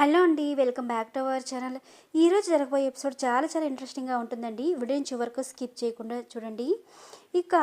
Hello అండి welcome back to our channel. ఈరోజు జరగబోయే ఎపిసోడ్ చాలా చాలా ఇంట్రెస్టింగ్గా ఉంటుందండి. వీడియోని చివరకు స్కిప్ చేయకుండా చూడండి. ఇక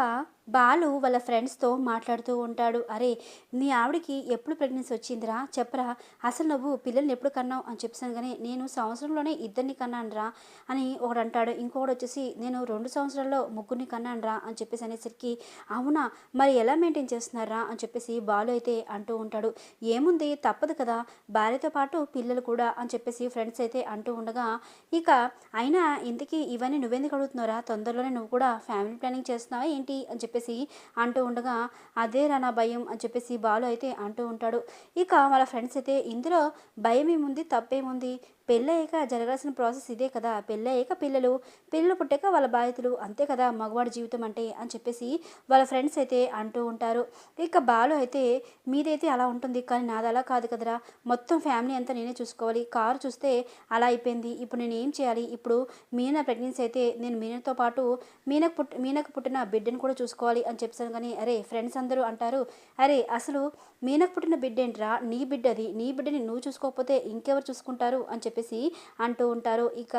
బాలు వాళ్ళ ఫ్రెండ్స్తో మాట్లాడుతూ ఉంటాడు. అరే నీ ఆవిడకి ఎప్పుడు ప్రెగ్నెన్సీ వచ్చిందిరా? చెప్పరా? అసలు నువ్వు పిల్లల్ని ఎప్పుడు కన్నావు? అని చెప్పాను కానీ నేను సంవత్సరంలోనే ఇద్దరిని కన్నానురా అని ఒకడు అంటాడు ఇంకొకటి వచ్చేసి నేను రెండు సంవత్సరాల్లో ముగ్గురిని కన్నానురా అని చెప్పేసి అనేసరికి అవునా? మరి ఎలా మెయింటైన్ చేస్తున్నారా? అని చెప్పేసి బాలు అయితే అంటూ ఉంటాడు. ఏముంది? తప్పదు కదా. భార్యతో పాటు పిల్లలు కూడా అని చెప్పేసి ఫ్రెండ్స్ అయితే అంటూ ఉండగా ఇక అయినా ఇంతకీ ఇవన్నీ నువ్వెందుకు అడుగుతున్నారా తొందరలోనే నువ్వు కూడా ఫ్యామిలీ ప్లానింగ్ చేస్తున్నావు ఏంటి అని చెప్పేసి అంటూ ఉండగా అదేరా నా భయం అని చెప్పేసి బాలు అయితే అంటూ ఉంటాడు. ఇక వాళ్ళ ఫ్రెండ్స్ అయితే ఇందులో భయం ఏముంది తప్పేముంది? పెళ్ళయ్యాక జరగాల్సిన ప్రాసెస్ ఇదే కదా. పెళ్ళయ్యాక పిల్లలు పిల్లలు పుట్టాక వాళ్ళ బాధితులు అంతే కదా మగవాడి జీవితం అంటే అని చెప్పేసి వాళ్ళ ఫ్రెండ్స్ అయితే అంటూ ఉంటారు. ఇక బాలు అయితే మీదైతే అలా ఉంటుంది కానీ నాది అలా కాదు కదరా. మొత్తం ఫ్యామిలీ అంతా నేనే చూసుకోవాలి. కారు చూస్తే అలా అయిపోయింది. ఇప్పుడు నేను ఏం చేయాలి? ఇప్పుడు మీనా ప్రెగ్నెన్సీ అయితే నేను మీనతో పాటు మీనకు పుట్ మీనకు పుట్టిన బిడ్డను కూడా చూసుకోవాలి అని చెప్పాను కానీ అరే ఫ్రెండ్స్ అందరూ అంటారు అరే అసలు మీనకు పుట్టిన బిడ్డ ఏంట్రా నీ బిడ్డది. నీ బిడ్డని నువ్వు చూసుకోకపోతే ఇంకెవరు చూసుకుంటారు? అని చెప్పి చెప్పేసి అంటూ ఉంటారు. ఇక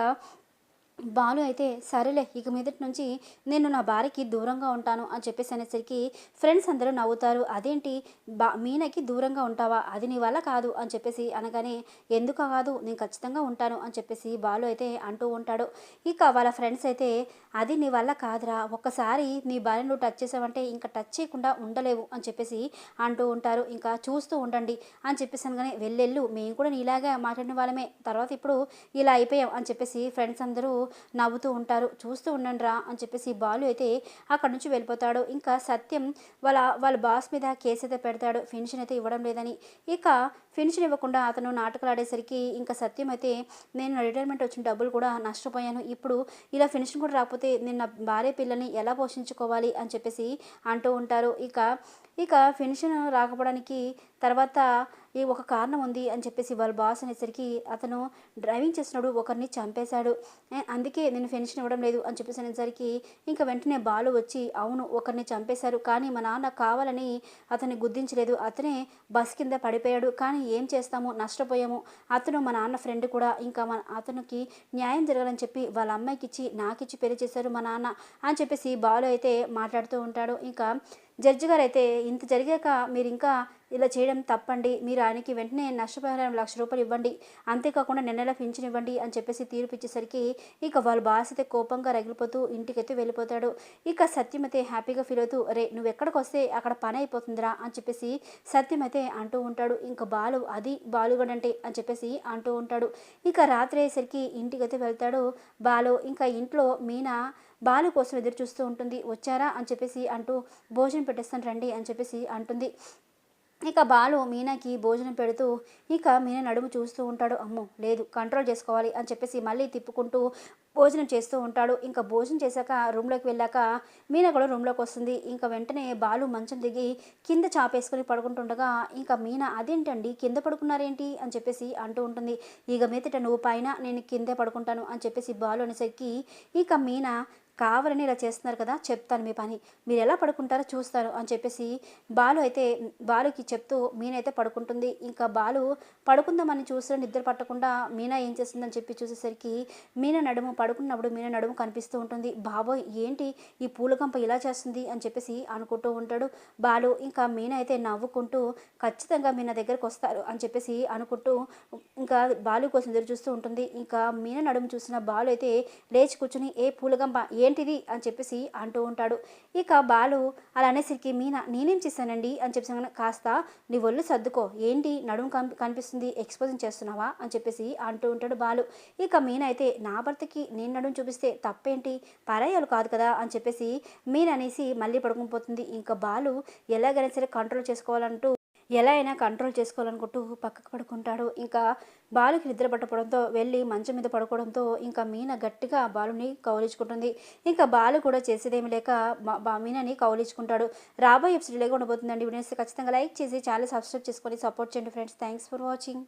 బాలు అయితే సరేలే ఇక మీదటి నుంచి నేను నా భార్యకి దూరంగా ఉంటాను అని చెప్పేసి అనేసరికి ఫ్రెండ్స్ అందరూ నవ్వుతారు. అదేంటి? బా మీనకి దూరంగా ఉంటావా? అది నీ వల్ల కాదు అని చెప్పేసి అనగానే ఎందుకు కాదు? నేను ఖచ్చితంగా ఉంటాను అని చెప్పేసి బాలు అయితే అంటూ ఉంటాడు. ఇక వాళ్ళ ఫ్రెండ్స్ అయితే అది నీ వల్ల కాదురా. ఒక్కసారి నీ భార్యను టచ్ చేసావంటే ఇంకా టచ్ చేయకుండా ఉండలేవు అని చెప్పేసి అంటూ ఉంటారు. ఇంకా చూస్తూ ఉండండి అని చెప్పేసి అనగానే వెళ్ళెళ్ళు మేము కూడా నీలాగా మాట్లాడిన వాళ్ళమే. తర్వాత ఇప్పుడు ఇలా అయిపోయాం అని చెప్పేసి ఫ్రెండ్స్ అందరూ నవ్వుతూ ఉంటారు. చూస్తూ ఉండండి రా అని చెప్పేసి బాలు అయితే అక్కడి నుంచి వెళ్ళిపోతాడు. ఇంకా సత్యం వాళ్ళ వాళ్ళ బాస్ మీద కేసు అయితే పెడతాడు. ఫినిషన్ అయితే ఇవ్వడం లేదని. ఇక ఫినిషన్ ఇవ్వకుండా అతను నాటకాలు ఆడేసరికి ఇంకా సత్యం అయితే నేను రిటైర్మెంట్ వచ్చిన డబ్బులు కూడా నష్టపోయాను. ఇప్పుడు ఇలా ఫినిషన్ కూడా రాకపోతే నేను నా భార్య పిల్లల్ని ఎలా పోషించుకోవాలి అని చెప్పేసి అంటూ ఉంటారు. ఇక ఇక ఫినిషన్ రాకపోవడానికి తర్వాత ఈ ఒక కారణం ఉంది అని చెప్పేసి వాళ్ళ బాస్ అనేసరికి అతను డ్రైవింగ్ చేసినప్పుడు ఒకరిని చంపేశాడు. అందుకే నేను పెన్షన్ ఇవ్వడం లేదు అని చెప్పేసి అనేసరికి ఇంకా వెంటనే బాలు వచ్చి అవును ఒకరిని చంపేశారు కానీ మా నాన్న కావాలని అతన్ని గుర్తించలేదు. అతనే బస్ కింద పడిపోయాడు కానీ ఏం చేస్తాము? నష్టపోయాము. అతను మా నాన్న ఫ్రెండ్ కూడా ఇంకా మన అతనికి న్యాయం జరగాలని చెప్పి వాళ్ళ అమ్మాయికి ఇచ్చి నాకిచ్చి పెళ్ళి చేశారు మా నాన్న అని చెప్పేసి బాలు అయితే మాట్లాడుతూ ఉంటాడు. ఇంకా జడ్జి గారు అయితే ఇంత జరిగాక మీరు ఇంకా ఇలా చేయడం తప్పండి. మీరు ఆయనకి వెంటనే నష్టపరిహారం లక్ష రూపాయలు ఇవ్వండి. అంతేకాకుండా నెల పింఛన్ ఇవ్వండి అని చెప్పేసి తీర్పు ఇచ్చేసరికి ఇక వాళ్ళ బాస్ అయితే కోపంగా రగిలిపోతూ ఇంటికైతే వెళ్ళిపోతాడు. ఇక సత్యం అయితే హ్యాపీగా ఫీల్ అవుతూ రే నువ్వు ఎక్కడికి వస్తే అక్కడ పని అయిపోతుందిరా అని చెప్పేసి సత్యం అయితే అంటూ ఉంటాడు. ఇంకా బాలు అది బాలుగడంటే అని చెప్పేసి అంటూ ఉంటాడు. ఇక రాత్రి అయ్యేసరికి ఇంటికైతే వెళ్తాడు బాలు. ఇంకా ఇంట్లో మీనా బాలు కోసం ఎదురు చూస్తూ ఉంటుంది. వచ్చారా? అని చెప్పేసి అంటూ భోజనం పెట్టేస్తాను రండి అని చెప్పేసి అంటుంది. ఇక బాలు మీనాకి భోజనం పెడుతూ ఇక మీనా నడుము చూస్తూ ఉంటాడు. అమ్మో లేదు కంట్రోల్ చేసుకోవాలి అని చెప్పేసి మళ్ళీ తిప్పుకుంటూ భోజనం చేస్తూ ఉంటాడు. ఇంకా భోజనం చేశాక రూమ్లోకి వెళ్ళాక మీనా కూడా రూమ్లోకి వస్తుంది. ఇంకా వెంటనే బాలు మంచం దిగి కింద చాపేసుకొని పడుకుంటుండగా ఇంకా మీనా అదేంటండి కింద పడుకున్నారేంటి? అని చెప్పేసి అంటూ ఉంటుంది. ఇక మీదట నువ్వు పైన నేను కిందే పడుకుంటాను అని చెప్పేసి బాలు అనేసరికి ఇక మీనా కావాలని ఇలా చేస్తున్నారు కదా చెప్తాను మీ పని. మీరు ఎలా పడుకుంటారో చూస్తాను అని చెప్పేసి బాలు అయితే బాలుకి చెప్తూ మీనైతే పడుకుంటుంది. ఇంకా బాలు పడుకుందామని చూసిన నిద్ర పట్టకుండా మీనా ఏం చేస్తుందని చెప్పి చూసేసరికి మీనా నడుము పడుకున్నప్పుడు మీనా నడుము కనిపిస్తూ ఉంటుంది. బాబోయ్ ఏంటి ఈ పూలగంప ఇలా చేస్తుంది? అని చెప్పేసి అనుకుంటూ ఉంటాడు బాలు. ఇంకా మీనా అయితే నవ్వుకుంటూ ఖచ్చితంగా మీనా దగ్గరకు వస్తారు అని చెప్పేసి అనుకుంటూ ఇంకా బాలు కోసం ఎదురు చూస్తూ ఉంటుంది. ఇంకా మీనా నడుము చూసిన బాలు అయితే లేచి కూర్చుని ఏ పూలగంప ఏంటిది అని చెప్పేసి అంటూ ఉంటాడు. ఇక బాలు అలా అనేసరికి మీనా నేనేం చేశానండి? అని చెప్పేసి కాస్త నీ ఒళ్ళు సర్దుకో. ఏంటి? నడుము కనిపిస్తుంది. ఎక్స్పోజింగ్ చేస్తున్నావా? అని చెప్పేసి అంటూ ఉంటాడు బాలు. ఇక మీనా అయితే నా భర్తకి నేను నడుము చూపిస్తే తప్పేంటి? పరాయాలు కాదు కదా? అని చెప్పేసి మీనా అనేసి మళ్ళీ పడుకుని పోతుంది. ఇంకా బాలు ఎలాగైనా సరే కంట్రోల్ చేసుకోవాలంటూ ఎలా అయినా కంట్రోల్ చేసుకోవాలనుకుంటూ పక్కకు పడుకుంటాడు. ఇంకా బాలుకి నిద్ర పట్టడంతో వెళ్ళి మంచం మీద పడుకోవడంతో ఇంకా మీన గట్టిగా బాలుని కౌలించుకుంటుంది ఇంకా బాలు కూడా చేసేదేమి లేక మా- బా- మీనని కౌలించుకుంటాడు రాబోయే ఎపిసోడ్ లేకుండా ఉండబోతుందండి. వీడియోస్ ఖచ్చితంగా లైక్ చేసి చాలా సబ్స్క్రైబ్ చేసుకొని సపోర్ట్ చేయండి ఫ్రెండ్స్ థ్యాంక్స్ ఫర్ వాచింగ్